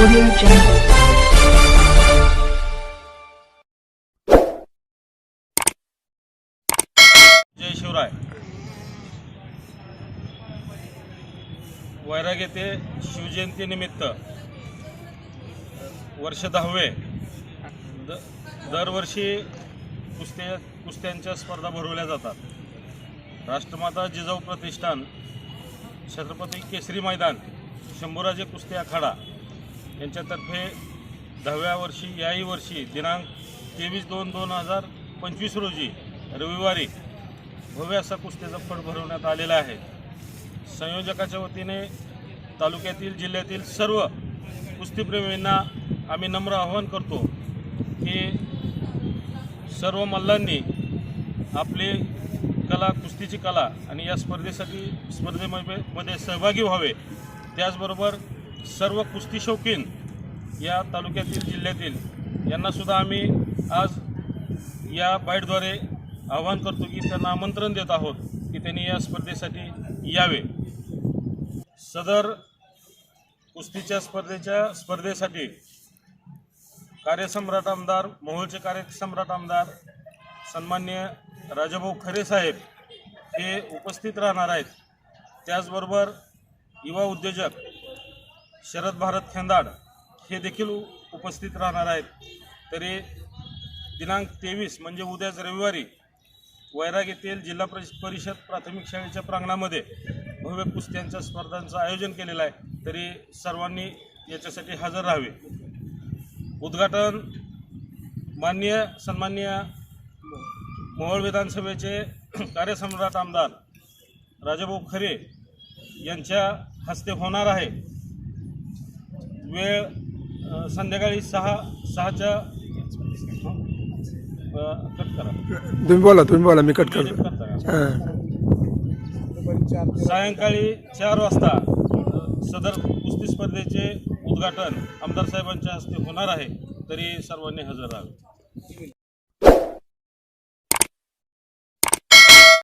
Audio Jungle. जय शिवराय वैराग येथे शिवजयंतीनिमित्त वर्ष दहावे द दरवर्षी कुस्त्या कुस्त्यांच्या स्पर्धा भरवल्या जातात राष्ट्रमाता जिजाऊ प्रतिष्ठान छत्रपती केसरी मैदान शंभूराजे कुस्ती आखाडा यांच्यातर्फे दहाव्या वर्षी याही वर्षी दिनांक तेवीस दोन दोन हजार पंचवीस रोजी रविवारी भव्य असा कुस्तीचा फड भरवण्यात आलेला आहे. संयोजकाच्या वतीने तालुक्यातील जिल्ह्यातील सर्व कुस्तीप्रेमींना आम्ही नम्र आवाहन करतो की सर्व मल्लांनी आपली कला कुस्तीची कला आणि या स्पर्धेसाठी स्पर्धेमध्ये मध्ये सहभागी व्हावे. त्याचबरोबर सर्व कुस्ती शौकीन या तालुक्यातील जिल्ह्यातील यांनासुद्धा आम्ही आज या बाईटद्वारे आवाहन करतो की त्यांना आमंत्रण देत आहोत की त्यांनी या स्पर्धेसाठी यावे. सदर कुस्तीच्या स्पर्धेच्या स्पर्धेसाठी कार्यसम्राट आमदार मोहोळचे कार्यसम्राट आमदार सन्मान्य राजाभाऊ खरे साहेब हे उपस्थित राहणार आहेत. त्याचबरोबर युवा उद्योजक शरद भारत खेंदाड हे देखील उपस्थित राहणार आहेत. तरी दिनांक तेवीस म्हणजे उद्याच रविवारी वैराग येथील जिल्हा परिषद प्राथमिक शाळेच्या प्रांगणामध्ये भव्य कुस्त्यांच्या स्पर्धांचं आयोजन केलेलं आहे. तरी सर्वांनी याच्यासाठी हजर राहावे. उद्घाटन माननीय सन्माननीय मोहोळ विधानसभेचे कार्यसम्राट आमदार राजाभाऊ खरे यांच्या हस्ते होणार आहे. वेळ संध्याकाळी सहा सहाच्या कट करा. तुम्ही बोला तुम्ही बोला मी कट करतो? हां. सायंकाळी चार वाजता सदर कुस्ती स्पर्धेचे उद्घाटन आमदार साहेबांच्या हस्ते होणार आहे तरी सर्वांनी हजर राहावे.